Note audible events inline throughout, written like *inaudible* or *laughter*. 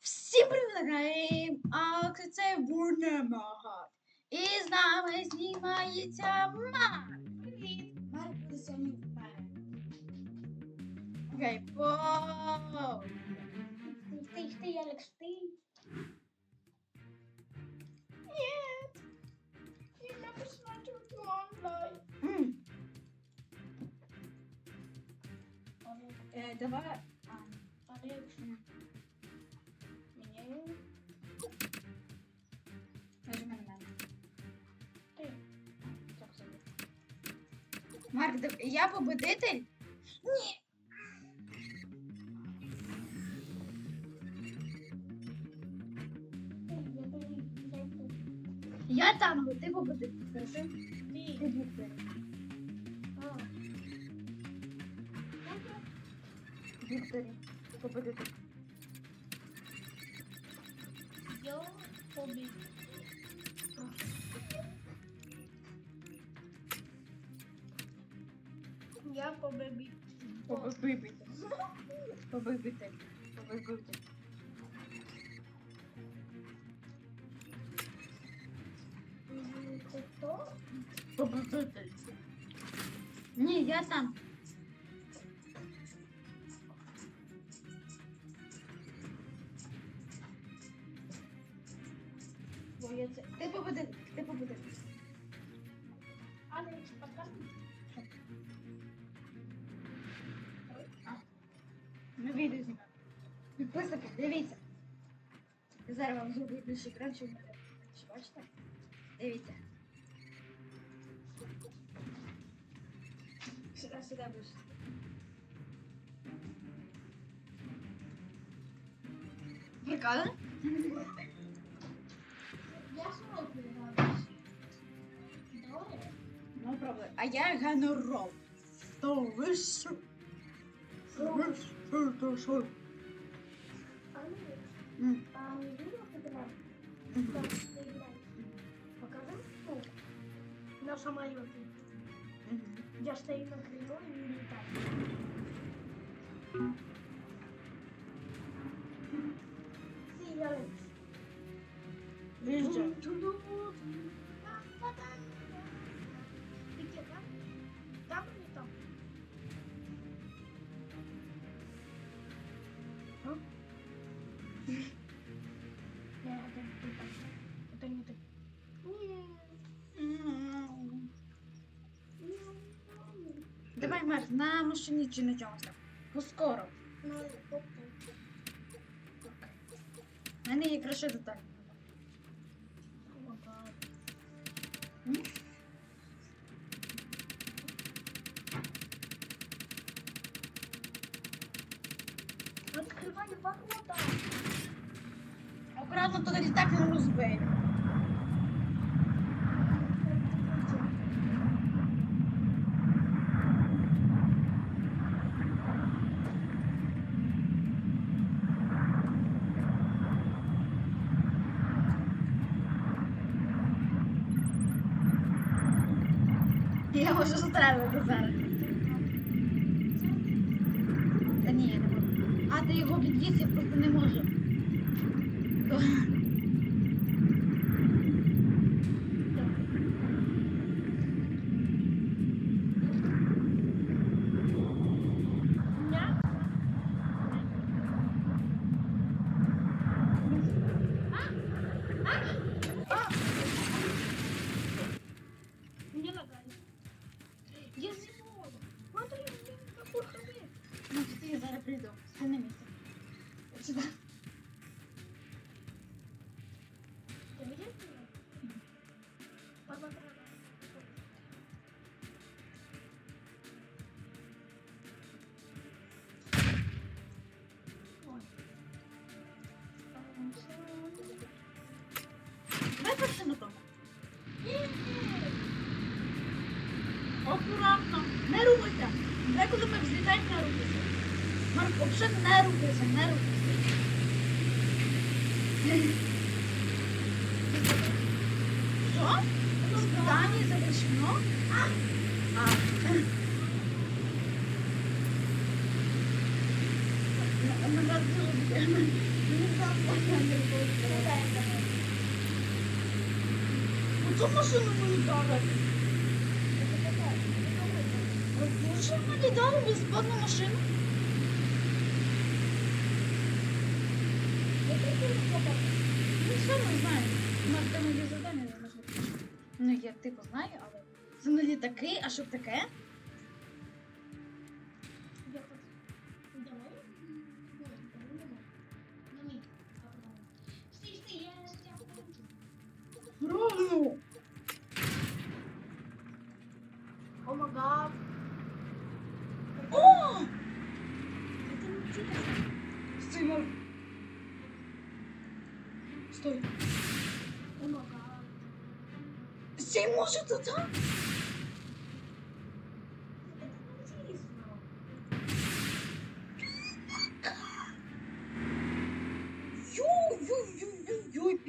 Всім привіт! А це Бурнемагат. І з нами знімається Марк. Привіт! Марк буде сьогодні в мене. Окей, по... Ти, ти, Алекс, ти. Нет! Я посмотрю онлайн. Е, давай... Марк, я победитель? Ні. Я танго, ти победитель. Ти Ти. Вікторі. Победитель. Я. Победитель. Победитель. Победитель. Ти хто? Победитель. Ні, я сам. Більше екран, щоб мене більше бачите. Дивіться. Сюди, сюди ближче. Прикольно? Я смотрю на Добре. Ну, проблем. А я генерал. То ви що? Ви що, то що? Алекс, М, а Покажи? Ну, на самолете. Я стою на крыло и не летаю. Алекс. Виїжджай. Ты где, там? Там или там? А? Нет, это не так. Это не ты. М. Давай, Марк, на машині чи на чомусь там. Поскоро. Ну, оп, У мене є краще деталь. оп, оп. М? Я можу застрелити зараз. Та ні, я не можу. А, ти його від'їсть, я просто не можу. Перше на. Акуратно. Не рухайся. Деколи ми взлітаємо, не рухайся. Марк, взагалі не рухайся, не рухайся. Що? Здання завершено? А. Назад зробимо. Назад. Ту машину мені дали? Дуже мені дали машину. Ну, все не знаю. Може, там є завдання, не можна. Ну, я типу знаю, але це не літаки, а що таке? Стой. О май гад. Сей може тут, а? Йой-йой-йой-йой.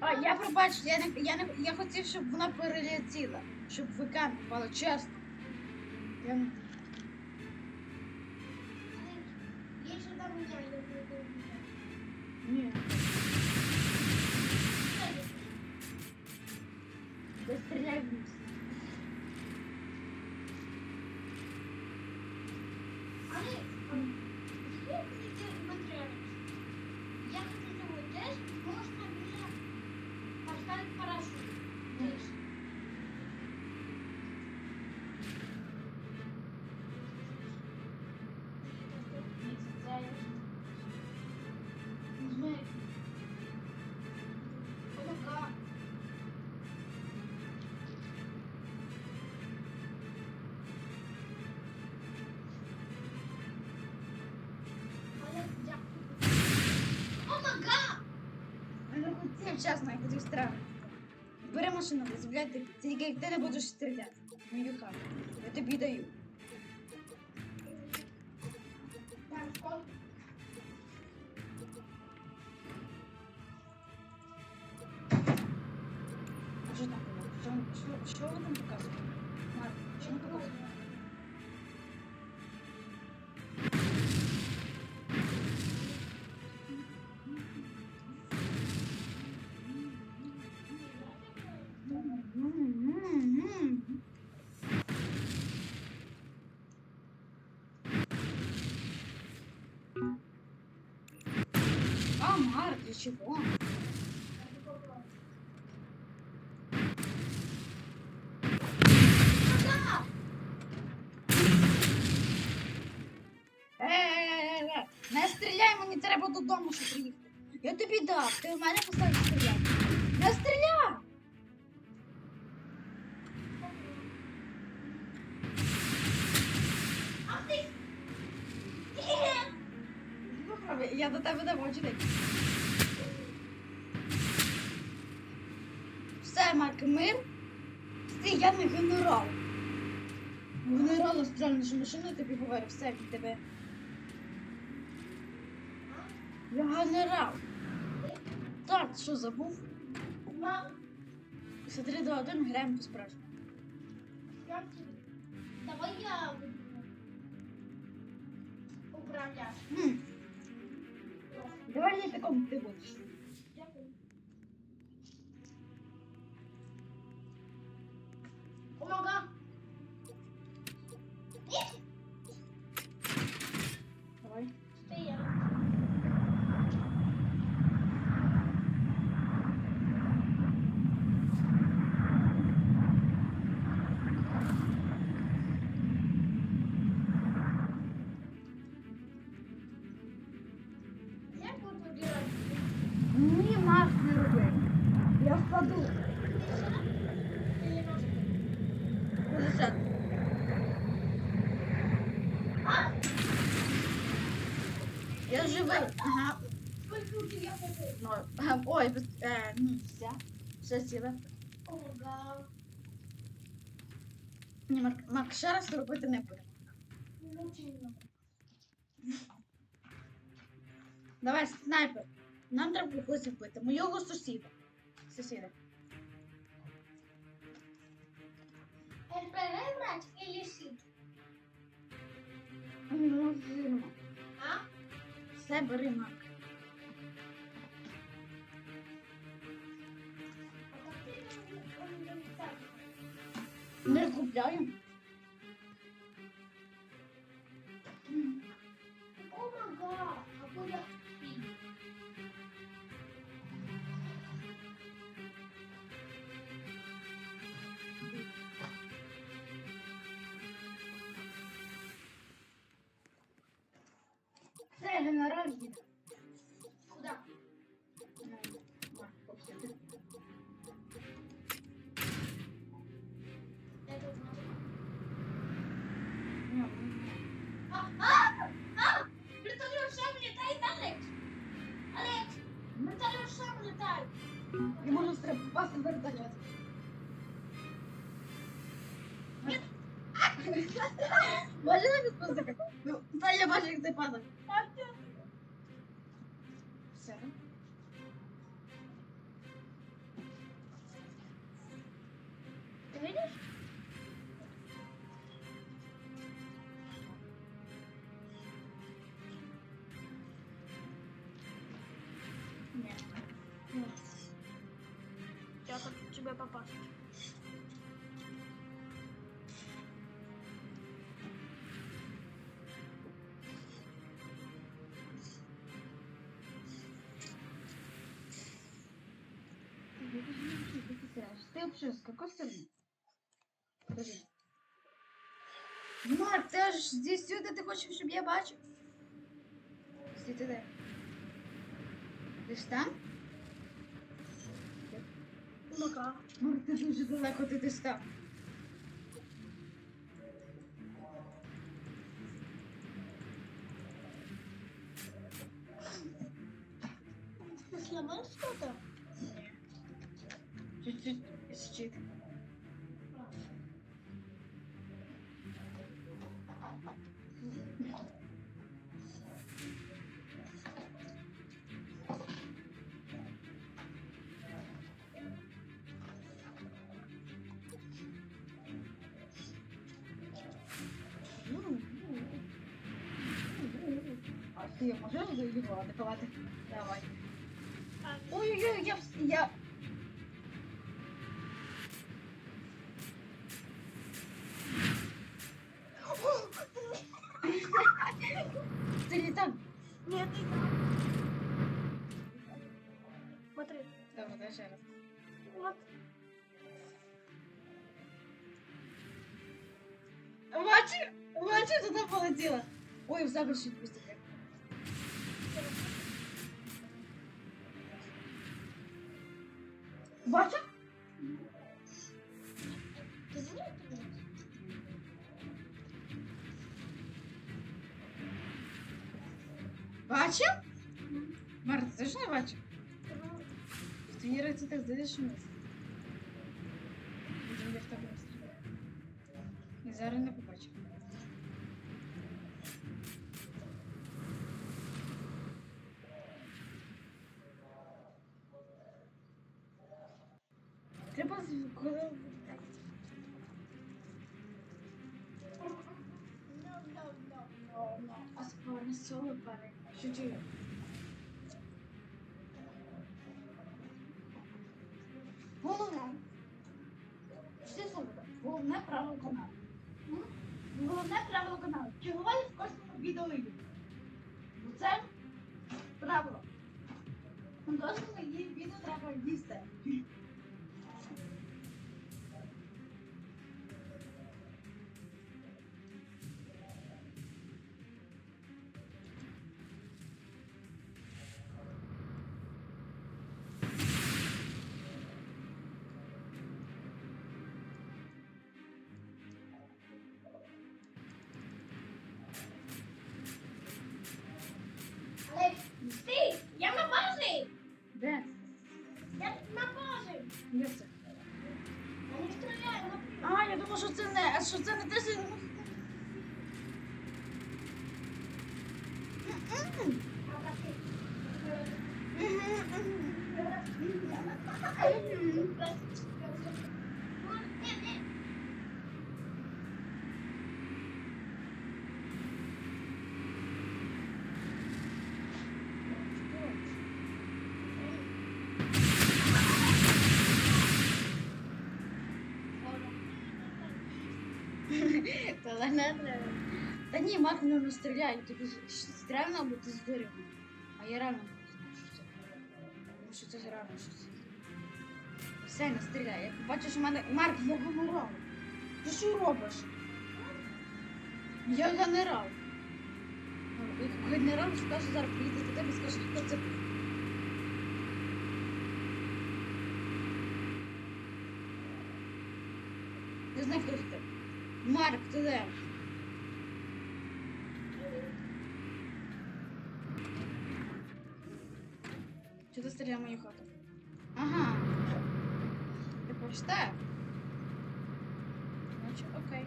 А, я пробач, я не, я я хотів, щоб вона перелетіла, щоб ВК не впало, чесно. Ні. Да стріляй вниз. Я. Бери машину, дозволяй, ти, тільки ти не будеш стріляти. Мою хату. Я тобі даю. А що там було? Що, що, що ви там показуєте? Марк, що ви показуєте? Чего? Е-е-е, не стріляй, мені треба додому, щоб приїхати. Я тобі дав, ти в мене поставив стріляти. Не стріляй! Я до тебе доводжений. Все, Марк, мир. Стій, я не генерал. Генерал стрільну машину, я тобі говорю, все від тебе. Я генерал. Так, що забув? Все 3 2 1 граємо по справжньому. Давай я. Хм. Давай літаком ти будеш. Помога. Давай. Стоять. Я Сіле. Ого. Ні, Марк, Марк, ще раз робити не буде. Ну. Давай, снайпер. Нам треба когось вбити. Моєго сусіда. Сусіда. РПГ брать или шит? Ну, вірно. А? Все, бери Марк. Не купляємо. Помага, а куда? Це генераль можу стрибати в вертольот. Можна без пузика? Ну, та я бачу, як це падає. Все. Вообще с какой стороны? Подожди. Марк, ты аж здесь сюда, ты хочешь, щоб я бачив? Стій ти ты Ти ж там? Ну? Марк, ти дуже далеко, ти десь там. Можеш його атакувати? Давай. Ой-ой-ой, я, вс- я... Ты не там. Нет, ты Смотри. Добре, дай ще раз. Вот. Бачу, бачу, туди полетіла. Ой, в забор щит 18. Будемо вертаблювати. І зараз не побачимо. Треба згодом. No, no, no, no, no. As for the solar panel, should? Та. Та ні, Марк не стріляє, тобі стріляно, або ти здурив. А я реально не що це. Тому що це ж реально щось. Все, не стріляй. Як бачиш, у мене. Марк, я генерал. Ти що робиш? Я генерал. Ну, Генерал скаже зараз приїде до тебе скаже, хто це був. Не знаю, хто це. Марк, ти де? Чи стріляє мою хату? Ага. Ти прочитаю? Значить, окей.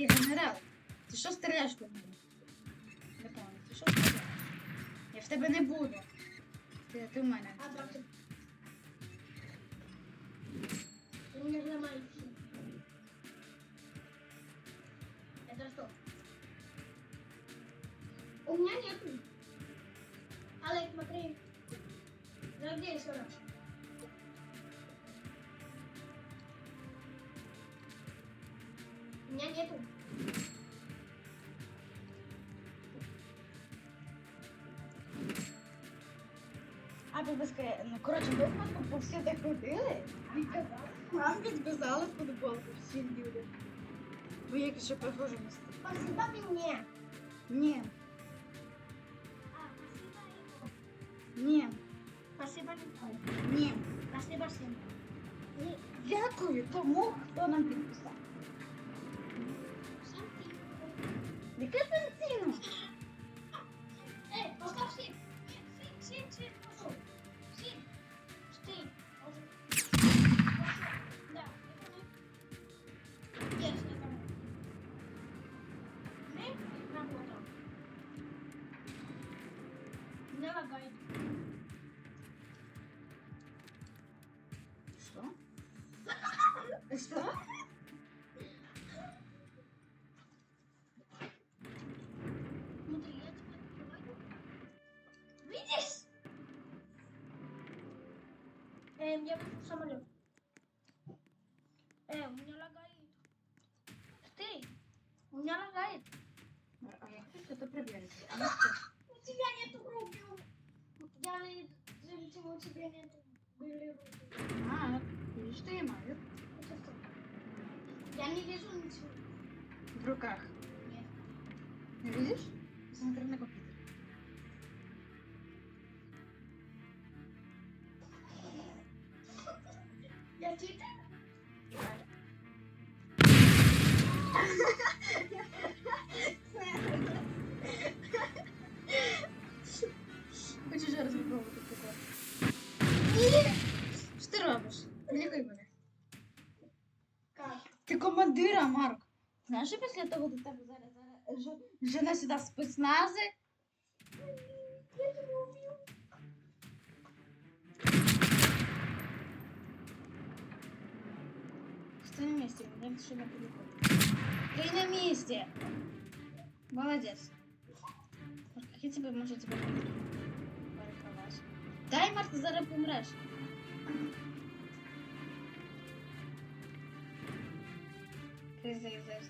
Я генерал. Ти що стріляєш по мені? Не пам'ятаю, ти що стріляєш? Я в тебе не буду. Ти, ти в мене. А, так. Ты меня взломаешь. Это что? У меня нету. Алекс, смотри. Зажги еще раз. У меня нету. А ви безкре... Ну, коротше, ви просто по всі так ходили і казали. Нам відказали футболку всі люди. Ви як ще похожі на стиль. Спасибо мне. Ні, А, спасибо ему. ні, Спасибо Николь. ні. Спасибо всем. И Дякую тому, хто нам підписав. всем ты. Яке бензину? Эм, я вижу самолет. Э, у меня лагает. Ты, у меня лагает. А я хочу что-то проверить. А ну? *laughs* У тебя нету руки. Я ничего у тебя нету. Были руки. А, видишь, что я что? Я не вижу ничего. в руках. Нет. Не видишь? Смотри на Знаєш, що після того до тебе зараз, зараз жена сюди спецнази? Я. Стой на месте, мне что на телефон. Ты на месте. Молодец. Марк, я тебе можу тебе? Дай, Марк, ти зараз помреш. Криза я зараз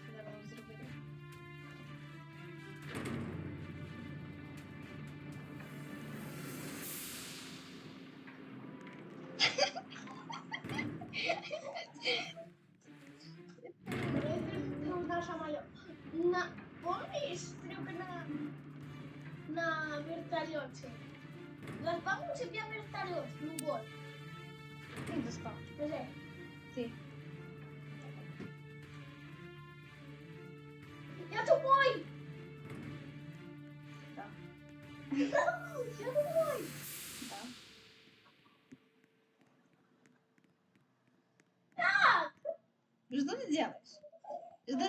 Что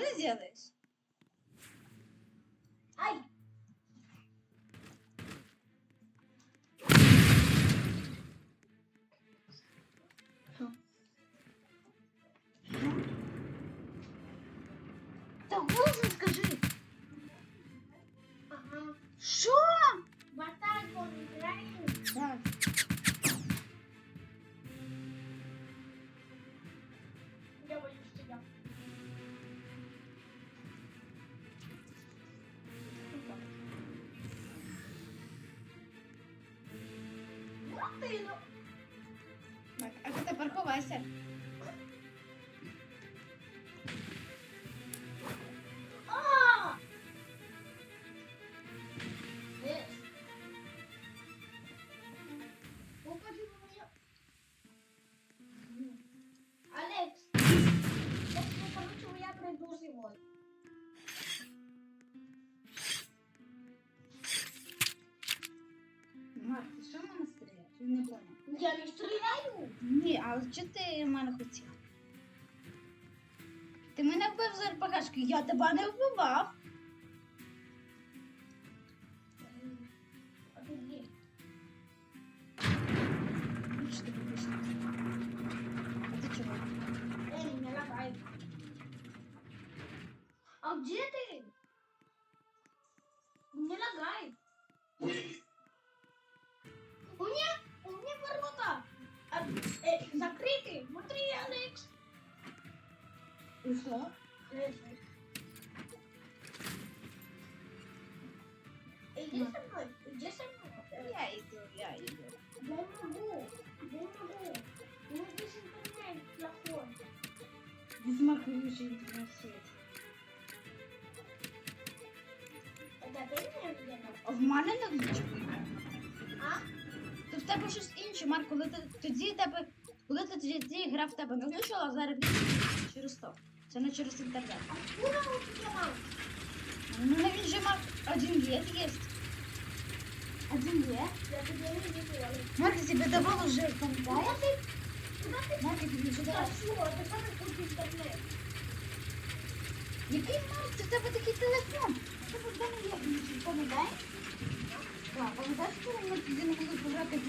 ти тепер а що ти мене хотів? Ти мене вбив з РПГшки, я тебе не вбивав. І що? Иди со мной, иди со мной. Э, Я йду, я йду. Я не могу, я не могу. У меня здесь интернет плохой. Безмахуючий на світ. Это ты меня видела? А в мене не влучив. А? То в тебе щось інше, Марк, коли ти тоді тебе. Коли ти тоді грав в тебе не влучила, а зараз влучила через то. Це не через інтернет. Откуда у тебя мама? Ну на він же Марк один лет есть. Один лет? Я тебе не видела. Марк тебе давал уже Куда пам'ятаєш? ты? Куда ты? Марк тобі вже Да давав. что, это как тут интернет? Який Марк? Це в тебе такий телефон. Це в тебе є пам'ятаєш? Так, пам'ятаєш, коли ми тоді не могли пограти в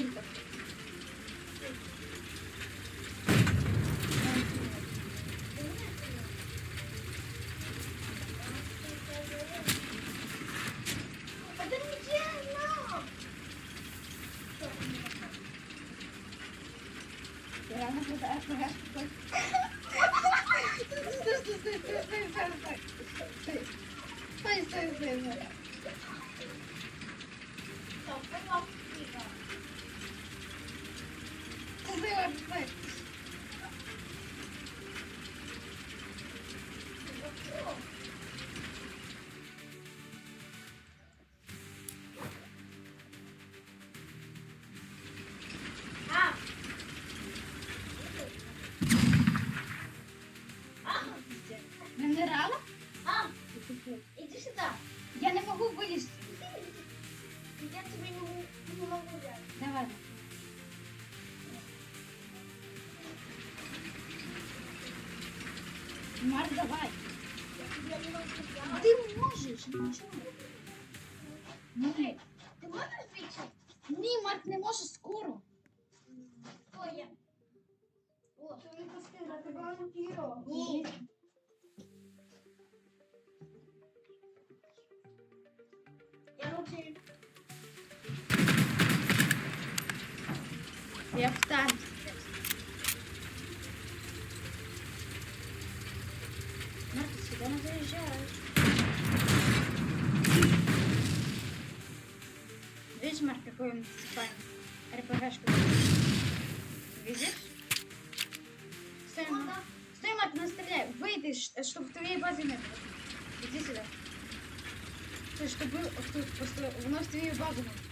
Генерала? А! Иди сюда. Я не могу вылезти. Я тебе не, м- не могу дать. Давай. Марк, давай. Я тебе не могу дать. Ты можешь, нічого. Ні, Ты можешь отвечать? ні, Марк не може скоро. Кто я? О, ты не поспела, ты вампиро. Ні. Я в танці. Марк, сюди не заїжджаєш. Видишь, Марк, какой он муниципальный? РПГшку. Видишь? Стой, Марк. Куда? Стой, Марк, не стреляй. Выйди, чтобы в твоей базе не было. Иди сюда. Стой, чтобы вот тут, просто вновь в твою базу. не было.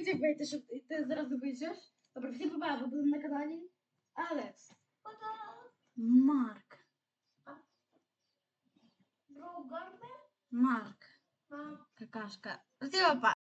Хотів вийти, щоб ти- зараз вийдеш. Добре, всі побачимо, ви будемо на каналі. Алекс. Марк. Бро. Марк. Какашка. Всі па.